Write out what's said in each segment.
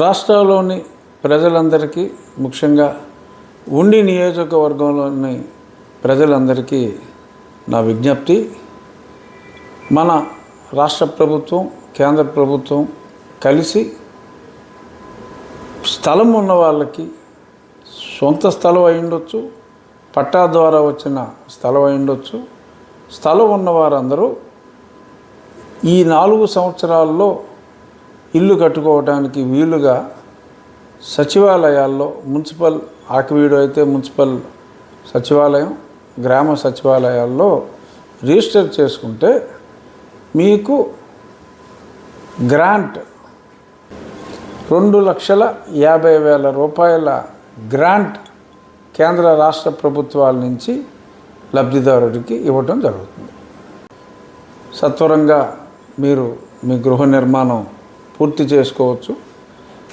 రాష్ట్రంలోని ప్రజలందరికీ ముఖ్యంగా ఉండి నియోజకవర్గంలోని ప్రజలందరికీ నా విజ్ఞప్తి మన రాష్ట్ర ప్రభుత్వం కేంద్ర ప్రభుత్వం కలిసి స్థలం ఉన్న వాళ్ళకి సొంత స్థలం అయి ఉండొచ్చు పట్టా ద్వారా వచ్చిన స్థలం అయి ఉండొచ్చు. స్థలం ఉన్న వారందరూ ఈ నాలుగు సంవత్సరాల్లో కట్టుకోవడానికి వీలుగా సచివాలయాల్లో మున్సిపల్ ఆకివీడు అయితే మున్సిపల్ సచివాలయం గ్రామ సచివాలయాల్లో రిజిస్టర్ చేసుకుంటే మీకు గ్రాంట్ రెండు లక్షల యాభై వేల రూపాయల గ్రాంట్ కేంద్ర రాష్ట్ర ప్రభుత్వాల నుంచి లబ్ధిదారుడికి ఇవ్వటం జరుగుతుంది. సత్వరంగా మీరు మీ గృహ నిర్మాణం పూర్తి చేసుకోవచ్చు.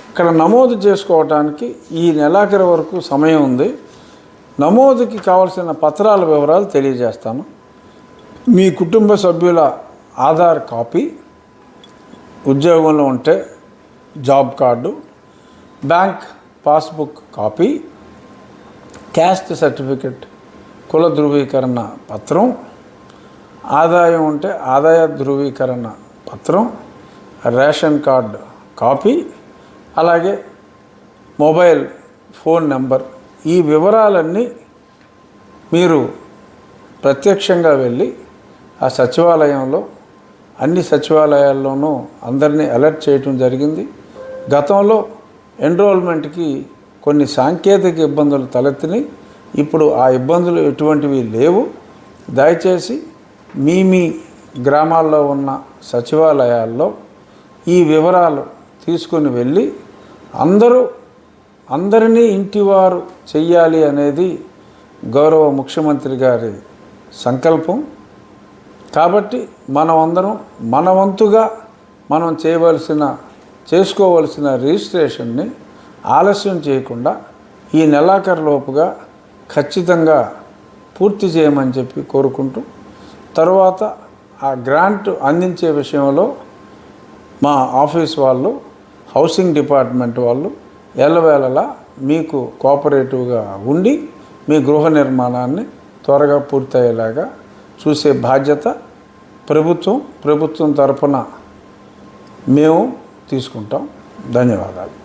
ఇక్కడ నమోదు చేసుకోవటానికి ఈ నెలాఖరు వరకు సమయం ఉంది. నమోదుకి కావలసిన పత్రాల వివరాలు తెలియజేస్తాను. మీ కుటుంబ సభ్యుల ఆధార్ కాపీ ఉద్యోగంలో ఉంటే job card bank passbook copy caste certificate కుల ధృవీకరణ పత్రం ఆదాయం ఉంటే ఆదాయ ధృవీకరణ పత్రం రేషన్ కార్డు కాపీ అలాగే మొబైల్ ఫోన్ నెంబర్. ఈ వివరాలన్నీ మీరు ప్రత్యక్షంగా వెళ్ళి ఆ సచివాలయంలో అన్ని సచివాలయాల్లోనూ అందరినీ అలర్ట్ చేయటం జరిగింది. గతంలో ఎన్రోల్మెంట్కి కొన్ని సాంకేతిక ఇబ్బందులు తలెత్తినాయి. ఇప్పుడు ఆ ఇబ్బందులు ఎటువంటివి లేవు. దయచేసి మీ మీ గ్రామాల్లో ఉన్న సచివాలయాల్లో ఈ వివరాలు తీసుకుని వెళ్ళి అందరూ అందరినీ ఇంటివారు చెయ్యాలి అనేది గౌరవ ముఖ్యమంత్రి గారి సంకల్పం. కాబట్టి మనమందరం మన వంతుగా మనం చేయవలసిన చేసుకోవలసిన రిజిస్ట్రేషన్ని ఆలస్యం చేయకుండా ఈ నెలాఖరులోపుగా ఖచ్చితంగా పూర్తి చేయమని చెప్పి కోరుకుంటూ తర్వాత ఆ గ్రాంట్ అందించే విషయంలో మా ఆఫీస్ వాళ్ళు హౌసింగ్ డిపార్ట్మెంట్ వాళ్ళు ఎల్లవేళలా మీకు కోఆపరేటివ్గా ఉండి మీ గృహ నిర్మాణాన్ని త్వరగా పూర్తయ్యేలాగా చూసే బాధ్యత ప్రభుత్వం ప్రభుత్వం తరపున మేము తీసుకుంటాం. ధన్యవాదాలు.